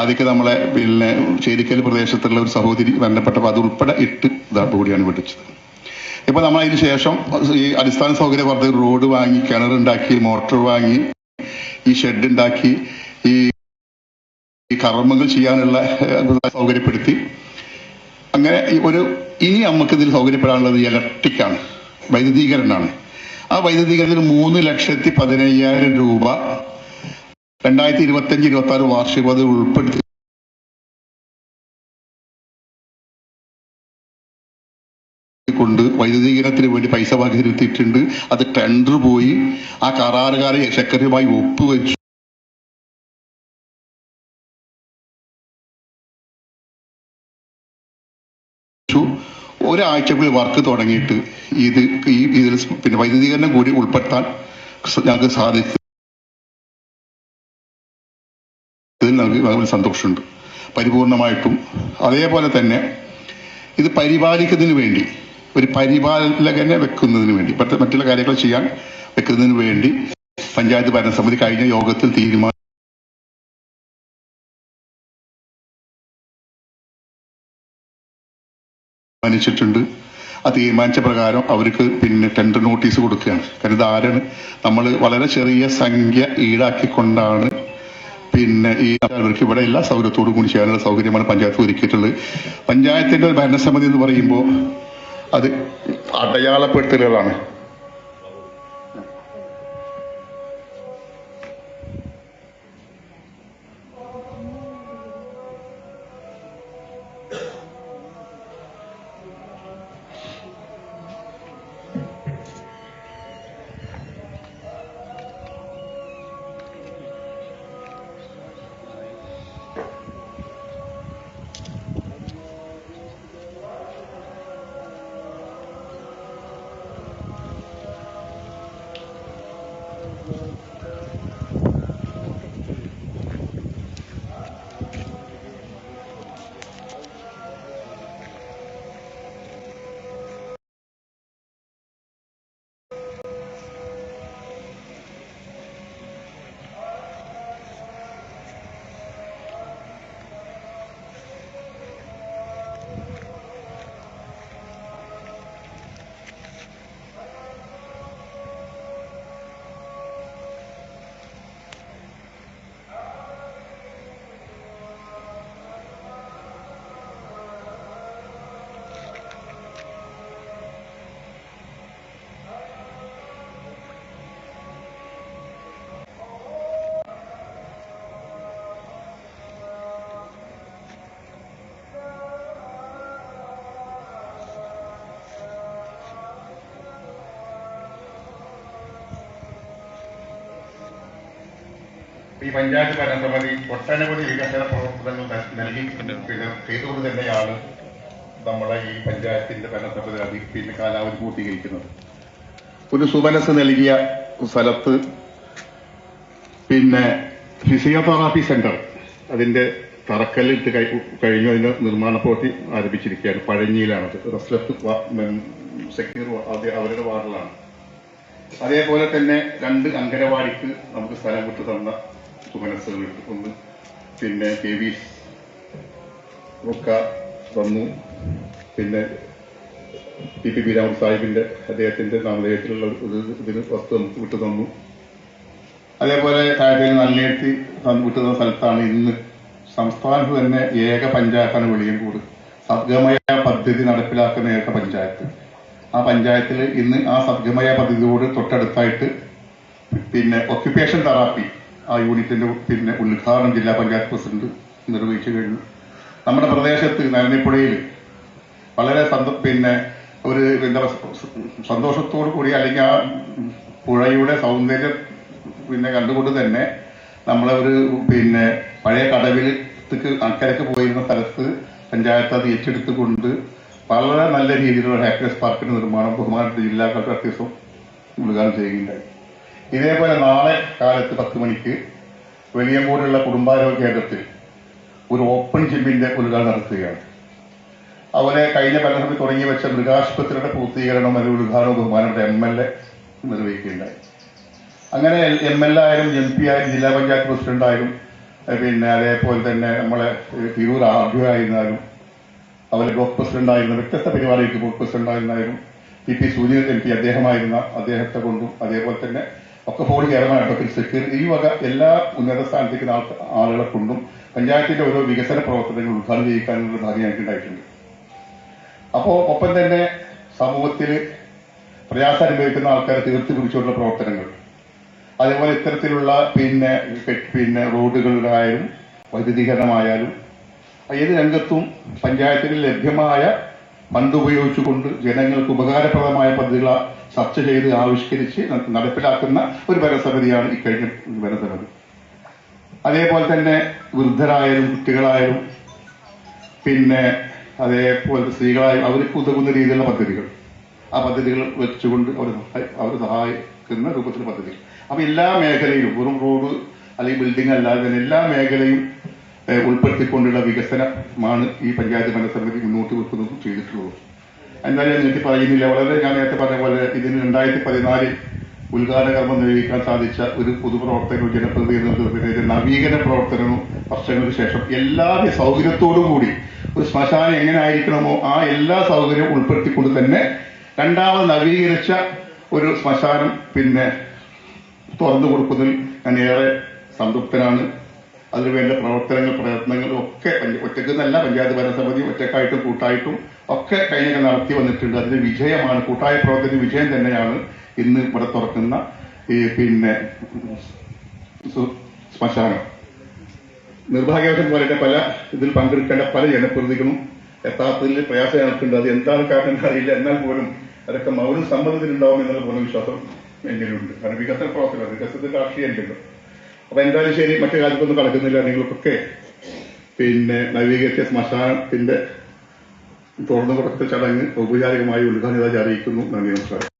ആദ്യമൊക്കെ നമ്മളെ പിന്നെ ചേരിക്കൽ പ്രദേശത്തുള്ള ഒരു സഹോദരി ബന്ധപ്പെട്ടപ്പോൾ അതുൾപ്പെടെ ഇട്ട് ഇതാ കൂടിയാണ് വെട്ടിച്ചത്. ഇപ്പൊ നമ്മൾ അതിന് ശേഷം ഈ അടിസ്ഥാന സൗകര്യ പറഞ്ഞ റോഡ് വാങ്ങി കിണറുണ്ടാക്കി മോട്ടോർ വാങ്ങി ഈ ഷെഡ് ഉണ്ടാക്കി ഈ ഈ കർമ്മങ്ങൾ ചെയ്യാനുള്ള സൗകര്യപ്പെടുത്തി. അങ്ങനെ ഒരു ഇനി നമുക്ക് ഇതിൽ സൗകര്യപ്പെടാനുള്ളത് ഇലക്ട്രിക്കാണ് വൈദ്യുതീകരണമാണ്. ആ വൈദ്യുതീകരണത്തിന് മൂന്ന് ലക്ഷത്തി പതിനയ്യായിരം രൂപ രണ്ടായിരത്തി ഇരുപത്തി അഞ്ച് ഇരുപത്തി ആറ് വാർഷിക പദ്ധതി ഉൾപ്പെടുത്തി കൊണ്ട് വൈദ്യുതീകരണത്തിന് വേണ്ടി പൈസ വകയിരുത്തിയിട്ടുണ്ട്. അത് ടെൻഡർ പോയി. ആ കരാറുകാരെ സെക്രട്ടറിയുമായി ഒപ്പുവെച്ചു. ഒരാഴ്ചക്കുള്ളിൽ വർക്ക് തുടങ്ങിയിട്ട് ഇത് ഈ ഇതിൽ പിന്നെ വൈദ്യുതീകരണം കൂടി ഉൾപ്പെടുത്താൻ ഞങ്ങൾക്ക് സാധിച്ചു. ഇതിൽ അതിൽ സന്തോഷമുണ്ട്. പരിപൂർണമായിട്ടും. അതേപോലെ തന്നെ ഇത് പരിപാലിക്കുന്നതിന് വേണ്ടി ഒരു പരിപാലകനെ വെക്കുന്നതിന് വേണ്ടി മറ്റ് മറ്റുള്ള കാര്യങ്ങൾ ചെയ്യാൻ വെക്കുന്നതിന് വേണ്ടി പഞ്ചായത്ത് ഭരണസമിതി കഴിഞ്ഞ യോഗത്തിൽ തീരുമാനം തീരുമാനിച്ചിട്ടുണ്ട് ആ തീരുമാനിച്ച പ്രകാരം അവർക്ക് പിന്നെ ടെൻഡർ നോട്ടീസ് കൊടുക്കുകയാണ്. കാരണം ഇത് ആരാണ് നമ്മൾ വളരെ ചെറിയ സംഖ്യ ഈടാക്കിക്കൊണ്ടാണ് പിന്നെ ഈ അവർക്ക് ഇവിടെ എല്ലാ സൗകര്യത്തോടും കൂടി ചെയ്യാനുള്ള സൗകര്യമാണ് പഞ്ചായത്ത് ഒരുക്കിയിട്ടുള്ളത്. പഞ്ചായത്തിന്റെ ഒരു ഭരണസമിതി എന്ന് പറയുമ്പോൾ അത് അടയാളപ്പെടുത്തലുകളാണ്. ഈ പഞ്ചായത്ത് ഭരണസമിതി ഒട്ടനവധി വികസന പ്രവർത്തനങ്ങൾ നൽകി പിന്നെ ചെയ്തുകൊണ്ട് തന്നെയാണ് നമ്മളെ ഈ പഞ്ചായത്തിന്റെ ഭരണസമിതി അതി പിന്നെ കാലാവധി പൂർത്തീകരിക്കുന്നത്. ഒരു സുമനസ് നൽകിയ സ്ഥലത്ത് പിന്നെ ഫിസിയോതെറാപ്പി സെന്റർ അതിന്റെ തറക്കല്ലിട്ട് കഴി- കഴിഞ്ഞു അതിന്റെ നിർമ്മാണ പ്രവൃത്തി ആരംഭിച്ചിരിക്കുകയാണ്. പഴഞ്ഞിയിലാണ് റസ്ലത്ത് സെക്യൂർ അവരുടെ വാർഡിലാണ്. അതേപോലെ തന്നെ രണ്ട് അങ്കനവാടിക്ക് നമുക്ക് സ്ഥലം വിട്ടു തന്ന സുമനസ്സുകൾ ഒന്ന് പിന്നെ കെ വി തന്നു പിന്നെ ടി പി ബിരാമു സാഹിബിന്റെ അദ്ദേഹത്തിന്റെ നാമധേയത്തിലുള്ള ഒരു ഇതിന് വസ്തു നമുക്ക് വിട്ടു തന്നു. അതേപോലെ താഴത്തേക്ക് നല്ലേത്തി വിട്ടു തന്ന സ്ഥലത്താണ് ഇന്ന് സംസ്ഥാനത്ത് തന്നെ ഏക പഞ്ചായത്താണ് വെളിയങ്കോട്. സദ്ഗമയ പദ്ധതി നടപ്പിലാക്കുന്ന ഏക പഞ്ചായത്ത്. ആ പഞ്ചായത്തിൽ ഇന്ന് ആ സദ്ഗമയ പദ്ധതിയോട് തൊട്ടടുത്തായിട്ട് പിന്നെ ഒക്യുപ്പേഷൻ തെറാപ്പി ആ യൂണിറ്റിന്റെ പിന്നെ ഉദ്ഘാടനം ജില്ലാ പഞ്ചായത്ത് പ്രസിഡന്റ് നിർവഹിച്ചു കഴിഞ്ഞു. നമ്മുടെ പ്രദേശത്ത് നരണിപ്പുഴയിൽ വളരെ പിന്നെ ഒരു എന്താ സന്തോഷത്തോടു കൂടി അല്ലെങ്കിൽ ആ പുഴയുടെ സൗന്ദര്യം പിന്നെ കണ്ടുകൊണ്ട് തന്നെ നമ്മളെ ഒരു പിന്നെ പഴയ കടവിൽ അക്കരക്ക് പോയിരുന്ന സ്ഥലത്ത് പഞ്ചായത്ത് അത് ഏറ്റെടുത്തുകൊണ്ട് വളരെ നല്ല രീതിയിലുള്ള ഹാപ്പിനെസ് പാർക്കിന്റെ നിർമ്മാണം ബഹുമാനപ്പെട്ട ജില്ലാ കളക്ടർ അത്യാവശ്യം ഉദ്ഘാടനം ചെയ്യുകയുണ്ടായി. ഇതേപോലെ നാളെ കാലത്ത് പത്ത് മണിക്ക് വെളിയങ്കോടുള്ള കുടുംബാരോഗ്യ കേന്ദ്രത്തിൽ ഒരു ഓപ്പൺ ജിമ്മിന്റെ ഉദ്ഘാടനം നടത്തുകയാണ്. അതുപോലെ കഴിഞ്ഞ ഭരണസമിതി തുടങ്ങി വെച്ച മൃഗാശുപത്രിയുടെ പൂർത്തീകരണം അല്ലെങ്കിൽ ഉദ്ഘാടനം ബഹുമാനപ്പെട്ട എം എൽ എ നിർവഹിക്കുകയുണ്ടായി. അങ്ങനെ എം എൽ എ ആയാലും എം പി ആയാലും ജില്ലാ പഞ്ചായത്ത് പ്രസിഡന്റ് ആയാലും പിന്നെ അതേപോലെ തന്നെ നമ്മളെ തിരൂർ ആർഡിഒ ആയിരുന്നാലും അതുപോലെ ബ്ലോക്ക് പ്രസിഡന്റ് ആയിരുന്ന വ്യത്യസ്ത പരിപാടികൾക്ക് ബ്ലോക്ക് പ്രസിഡന്റ് ആയിരുന്നാലും P P Suryan M P അദ്ദേഹമായിരുന്ന അദ്ദേഹത്തെ കൊണ്ടും അതേപോലെ തന്നെ ഒക്കെ ഫോൺ ചെയർമാൻ അഡ്വക്കേറ്റ് സെക്യൂർ ഈ വക എല്ലാ ഉന്നത സ്ഥാനത്തേക്കുന്ന ആൾ ആളുകളെ കൊണ്ടും പഞ്ചായത്തിന്റെ ഓരോ വികസന പ്രവർത്തനങ്ങൾ ഉദ്ഘാടനം ചെയ്യിക്കാനുള്ള ഭാഗ്യം ഞങ്ങൾക്ക് ഉണ്ടായിട്ടുണ്ട്. അപ്പോ ഒപ്പം തന്നെ സമൂഹത്തിൽ പ്രയാസം അനുഭവിക്കുന്ന ആൾക്കാരെ തീർത്തു പിടിച്ചുകൊണ്ടുള്ള പ്രവർത്തനങ്ങൾ. അതേപോലെ ഇത്തരത്തിലുള്ള പിന്നെ പിന്നെ റോഡുകളിലായാലും വൈദ്യുതീകരണമായാലും ഏത് രംഗത്തും പഞ്ചായത്തിന് ലഭ്യമായ ഫണ്ട് ഉപയോഗിച്ചുകൊണ്ട് ജനങ്ങൾക്ക് ഉപകാരപ്രദമായ പദ്ധതികൾ ചർച്ച ചെയ്ത് ആവിഷ്കരിച്ച് നടപ്പിലാക്കുന്ന ഒരു ഭരണസമിതിയാണ് ഇക്കഴിഞ്ഞ ഭരണസമിതി. അതേപോലെ തന്നെ വൃദ്ധരായാലും കുട്ടികളായാലും പിന്നെ അതേപോലെ സ്ത്രീകളായാലും അവർക്ക് ഉതകുന്ന രീതിയിലുള്ള പദ്ധതികൾ. ആ പദ്ധതികൾ വെച്ചുകൊണ്ട് അവർ അവർ സഹായിക്കുന്ന രൂപത്തിലുള്ള പദ്ധതികൾ. അപ്പൊ എല്ലാ മേഖലയിലും വെറും റോഡ് അല്ലെങ്കിൽ ബിൽഡിംഗ് അല്ലാതെ തന്നെ എല്ലാ മേഖലയും ഉൾപ്പെടുത്തിക്കൊണ്ടുള്ള വികസനമാണ് ഈ പഞ്ചായത്ത് ഭരണസമിതി മുന്നോട്ട് വെക്കുന്നതും ചെയ്തിട്ടുള്ളത്. എന്തായാലും ഞാൻ നീട്ടി പറയുന്നില്ല. വളരെ ഞാൻ നേരത്തെ പറഞ്ഞ പോലെ ഇതിന് രണ്ടായിരത്തി പതിനാലിൽ ഉദ്ഘാടന കർമ്മം നിർവഹിക്കാൻ സാധിച്ച ഒരു പൊതുപ്രവർത്തനവും ജനപ്രതിനിധി എന്ന നിലയിൽ നവീകരണ പ്രവർത്തനവും വർഷങ്ങൾക്ക് ശേഷം എല്ലാ സൗകര്യത്തോടും കൂടി ഒരു ശ്മശാനം എങ്ങനെ ആയിരിക്കണമോ ആ എല്ലാ സൗകര്യവും ഉൾപ്പെടുത്തിക്കൊണ്ട് തന്നെ രണ്ടാമത് നവീകരിച്ച ഒരു ശ്മശാനം പിന്നെ തുറന്നു കൊടുക്കുന്നതിൽ ഞാൻ ഏറെ സംതൃപ്തനാണ്. അതിനുവേണ്ട പ്രവർത്തനങ്ങൾ പ്രയത്നങ്ങളും ഒക്കെ ഒറ്റയ്ക്ക് ഒറ്റക്കെന്നല്ല പഞ്ചായത്ത് ഭരണസമിതി ഒറ്റക്കായിട്ടും കൂട്ടായിട്ടും ഒക്കെ കഴിഞ്ഞ നടത്തി വന്നിട്ടുണ്ട്. അതിന്റെ വിജയമാണ് കൂട്ടായ പ്രവർത്തന വിജയം തന്നെയാണ് ഇന്ന് ഇവിടെ തുറക്കുന്ന ഈ പിന്നെ ശ്മശാനം. നിർഭാഗ്യവശം പോലെ പല ഇതിൽ പങ്കെടുക്കേണ്ട പല ജനപ്രതികളും യഥാർത്ഥത്തിൽ പ്രയാസം നടത്തുന്നുണ്ട് അത് എന്താണ് കാരണം അറിയില്ല എന്നാൽ പോലും അതൊക്കെ മൗനം സമ്മതത്തിലുണ്ടാവും എന്നുള്ള പൂർണ വിശ്വാസം എന്നിലുണ്ട് കാരണം വികസന പ്രവർത്തനം വികസനത്തിൽ രാഷ്ട്രീയമുണ്ടല്ലോ. അപ്പൊ എന്തായാലും ശരി മറ്റു രാജ്യത്തൊന്നും കടക്കുന്നില്ല. നിങ്ങൾക്കൊക്കെ പിന്നെ നവീകരിച്ച ശ്മശാനത്തിന്റെ തുറന്നു കൊടുത്ത ചടങ്ങ് ഔപചാരികമായി ഉദ്ഘാടനം അറിയിക്കുന്നു. നന്ദി നമസ്കാരം.